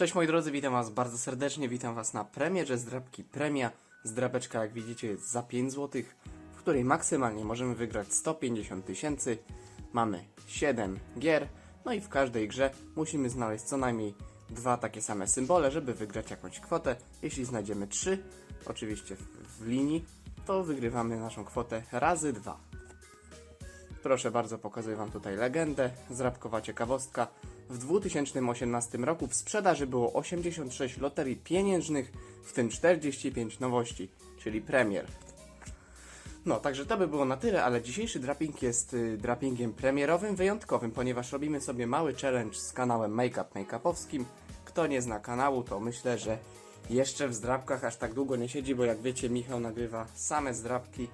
Cześć moi drodzy, witam was bardzo serdecznie, witam was na premierze zdrabki Premia. Zdrabeczka jak widzicie jest za 5 zł, w której maksymalnie możemy wygrać 150 tysięcy. Mamy 7 gier, no i w każdej grze musimy znaleźć co najmniej dwa takie same symbole, żeby wygrać jakąś kwotę. Jeśli znajdziemy 3, oczywiście w, w linii, to wygrywamy naszą kwotę razy 2. Proszę bardzo, pokazuję Wam tutaj legendę. Zrabkowa ciekawostka. W 2018 roku w sprzedaży było 86 loterii pieniężnych, w tym 45 nowości, czyli premier. No, także to by było na tyle, ale dzisiejszy draping jest y, drapingiem premierowym, wyjątkowym, ponieważ robimy sobie mały challenge z kanałem Makeup Makeupowskim. Kto nie zna kanału, to myślę, że jeszcze w zdrabkach aż tak długo nie siedzi, bo jak wiecie, Michał nagrywa same zdrabki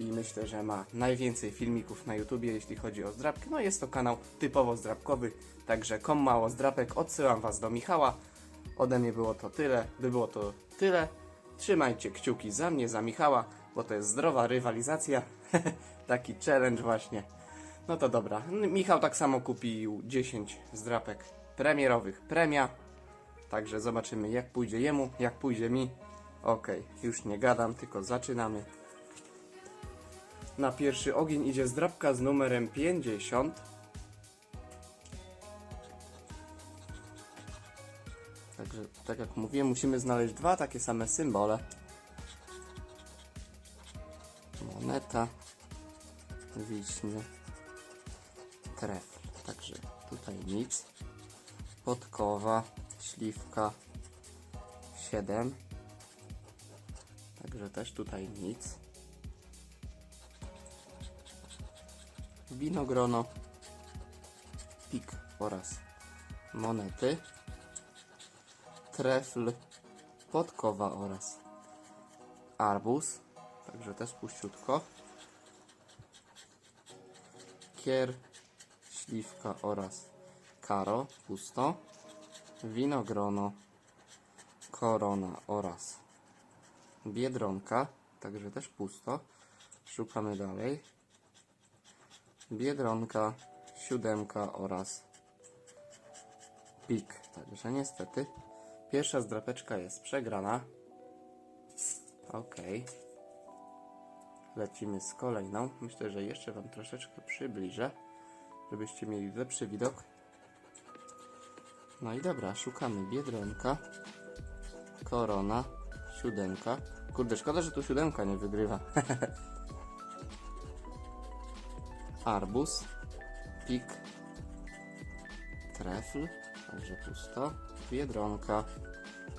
i myślę, że ma najwięcej filmików na YouTubie, jeśli chodzi o zdrabki. No jest to kanał typowo zdrabkowy, także kom mało zdrabek, odsyłam Was do Michała. Ode mnie było to tyle, by było to tyle. Trzymajcie kciuki za mnie, za Michała, bo to jest zdrowa rywalizacja. Taki challenge właśnie. No to dobra. Michał tak samo kupił 10 zdrapek premierowych premia. Także zobaczymy jak pójdzie jemu, jak pójdzie mi. Okej, już nie gadam, tylko zaczynamy. Na pierwszy ogień idzie zdrabka z numerem 50. Także, tak jak mówiłem, musimy znaleźć dwa takie same symbole. Moneta, wiśnie, tref. Także tutaj nic. Podkowa, śliwka, 7. Także też tutaj nic. Winogrono, pik oraz monety, trefl, podkowa oraz arbuz, także też puściutko, kier, śliwka oraz karo, pusto, winogrono, korona oraz biedronka, także też pusto, szukamy dalej, Biedronka, siódemka oraz pik. Także niestety pierwsza zdrapeczka jest przegrana. Ok. Lecimy z kolejną. Myślę, że jeszcze Wam troszeczkę przybliżę, żebyście mieli lepszy widok. No i dobra, szukamy Biedronka, Korona, siódemka. Kurde, szkoda, że tu siódemka nie wygrywa. arbuz, pik, trefl, także pusto, biedronka,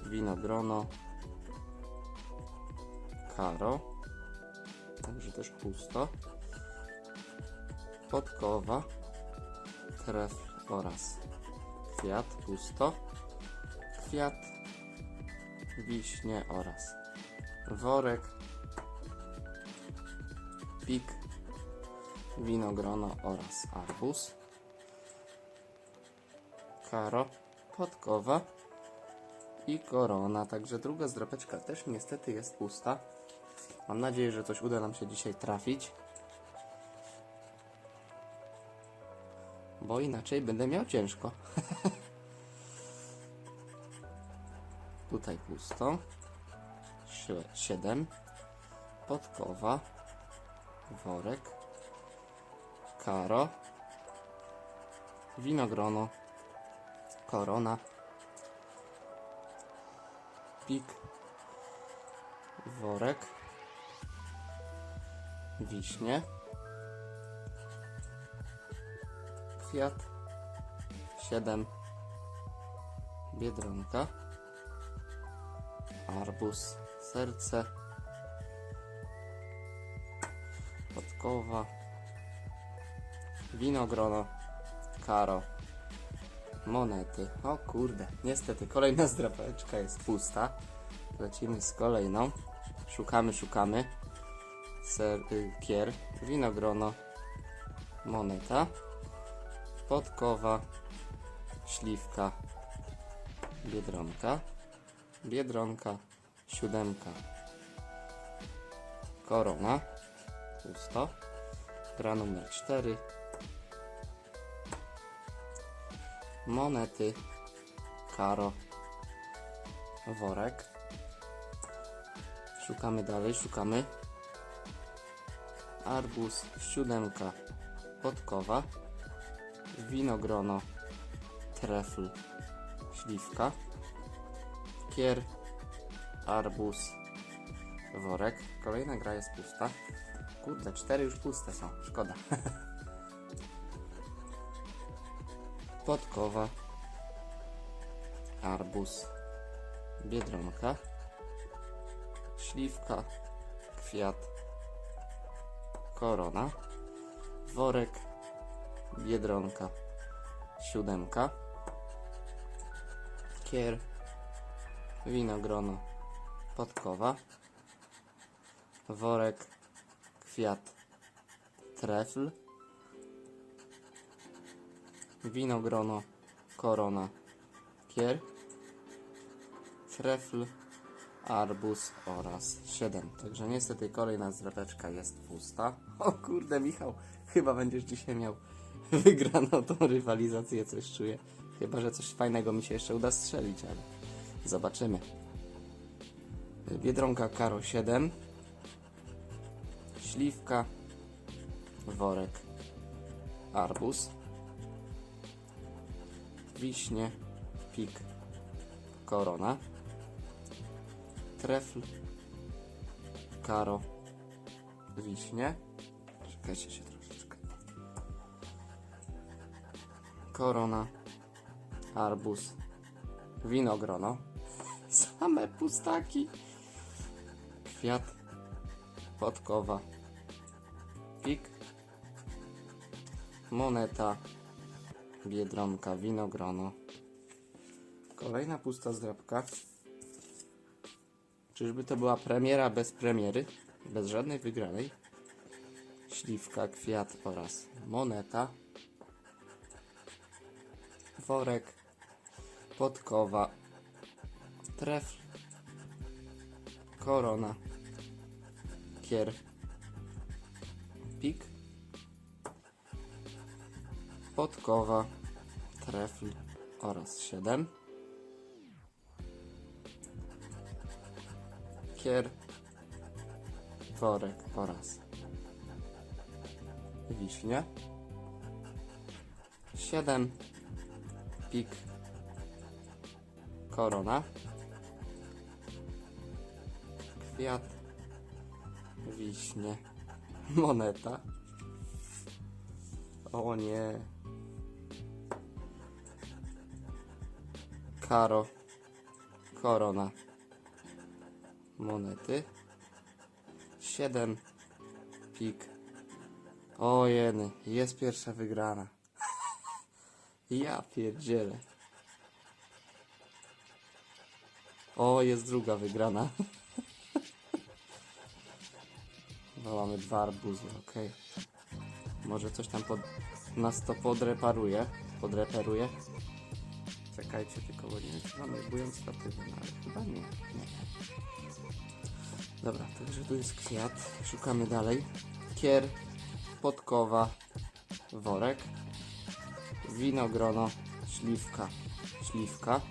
winogrono, karo, także też pusto, podkowa, trefl oraz kwiat, pusto, kwiat, wiśnie oraz worek, pik, winogrono oraz arbuz, karo, podkowa i korona. Także druga zdrapeczka też niestety jest pusta. Mam nadzieję, że coś uda nam się dzisiaj trafić. Bo inaczej będę miał ciężko. Tutaj pusto. Sie- Siedem. Podkowa. Worek. Karo, winogrono, korona, pik, worek, wiśnie, kwiat, siedem, biedronka, arbuz, serce, podkowa, Winogrono, karo, monety. O kurde, niestety kolejna zdrapeczka jest pusta. Lecimy z kolejną. Szukamy, szukamy. Ser, y, kier, winogrono, moneta, podkowa, śliwka, biedronka, biedronka, siódemka, korona, pusto, gra numer 4, monety, karo, worek. Szukamy dalej, szukamy. Arbuz, siódemka, podkowa, winogrono, trefl, śliwka, kier, arbuz, worek. Kolejna gra jest pusta. Kurde, cztery już puste są, szkoda. Podkowa, arbuz, biedronka, śliwka, kwiat, korona, worek, biedronka, siódemka, kier, winogrono, podkowa, worek, kwiat, trefl, winogrono, korona, kier, trefl, arbuz oraz 7. Także niestety kolejna zdrapeczka jest pusta. O kurde, Michał, chyba będziesz dzisiaj miał wygraną tą rywalizację, coś czuję. Chyba, że coś fajnego mi się jeszcze uda strzelić, ale zobaczymy. Biedronka Karo 7. Śliwka. Worek. Arbuz. Wiśnie. Pik. Korona. Trefl. Karo. Wiśnie. Czekajcie się troszeczkę. Korona. Arbuz. Winogrono. Same pustaki. Kwiat. Podkowa. Pik. Moneta. Biedronka. Winogrono. Kolejna pusta zdrabka. Czyżby to była premiera bez premiery? Bez żadnej wygranej? Śliwka, kwiat oraz moneta. Worek. Podkowa. Trefl. Korona. Kier. Pik. Podkowa. Trefl oraz 7. Kier. Worek oraz wiśnie. 7. Pik. Korona. Kwiat. Wiśnie. Moneta. O nie. Karo. Korona. Monety. 7. Pik. O jeny, jest pierwsza wygrana. Ja pierdzielę. O, jest druga wygrana. No, mamy dwa arbuzy, okej. Może coś tam pod... nas to podreparuje. Podreperuje. Czekajcie tylko, bo nie wiem, czy mamy bując statywy, no, ale chyba nie. nie. Dobra, także tu jest kwiat. Szukamy dalej. Kier, podkowa, worek, winogrono, śliwka, śliwka,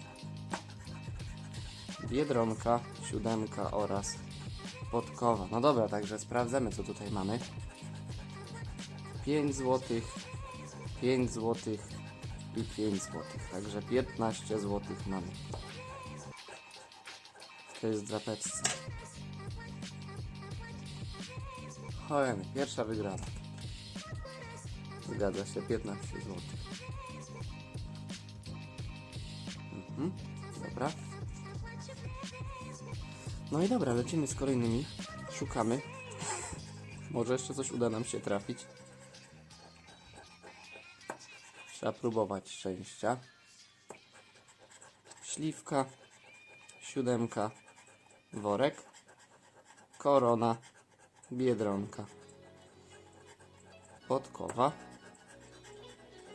biedronka, siódemka oraz podkowa. No dobra, także sprawdzamy co tutaj mamy. 5 zł, 5 zł i 5 zł. Także 15 zł mamy. To jest drapeczce. Ojej, pierwsza wygrana. Zgadza się, 15 zł. Mhm, dobra. No i dobra, lecimy z kolejnymi. Szukamy. Może jeszcze coś uda nam się trafić. Trzeba próbować szczęścia. Śliwka, siódemka, worek, korona, biedronka, podkowa,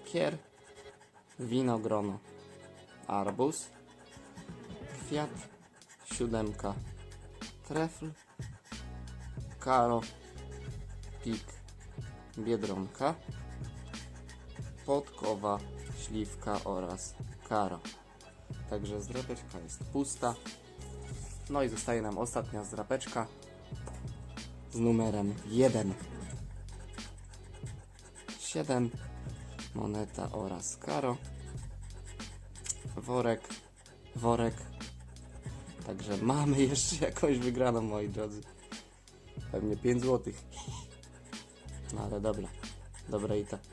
kier, winogrono, arbuz, kwiat, siódemka, trefl, karo, pik, biedronka, podkowa, śliwka oraz karo. Także zdrapeczka jest pusta. No i zostaje nam ostatnia zdrapeczka z numerem 1. 7, moneta oraz karo. Worek, worek. Także mamy jeszcze jakąś wygraną, moi drodzy. Pewnie 5 zł. No ale dobra, dobre i to.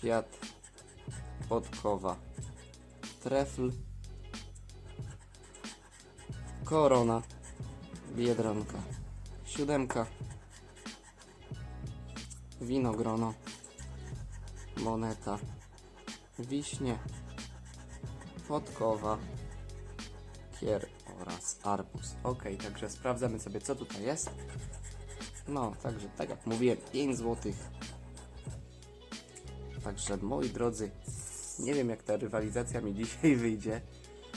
Kwiat, podkowa, trefl, korona, biedronka, siódemka, winogrono, moneta, wiśnie, podkowa, kier oraz arbuz. Ok, także sprawdzamy sobie co tutaj jest. No, także tak jak mówiłem, 5 zł. Także moi drodzy, nie wiem jak ta rywalizacja mi dzisiaj wyjdzie,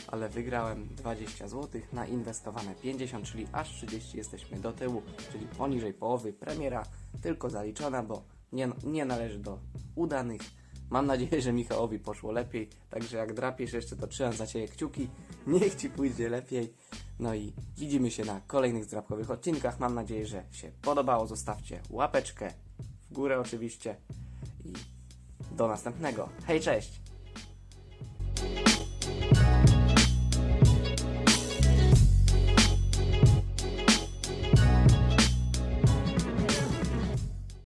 ale wygrałem 20 zł na inwestowane 50, czyli aż 30 jesteśmy do tyłu, czyli poniżej połowy premiera, tylko zaliczona, bo nie, nie należy do udanych. Mam nadzieję, że Michałowi poszło lepiej, także jak drapiesz jeszcze to trzymam za Ciebie kciuki, niech Ci pójdzie lepiej. No i widzimy się na kolejnych zdrapkowych odcinkach. Mam nadzieję, że się podobało. Zostawcie łapeczkę w górę oczywiście i do następnego. Hej, cześć!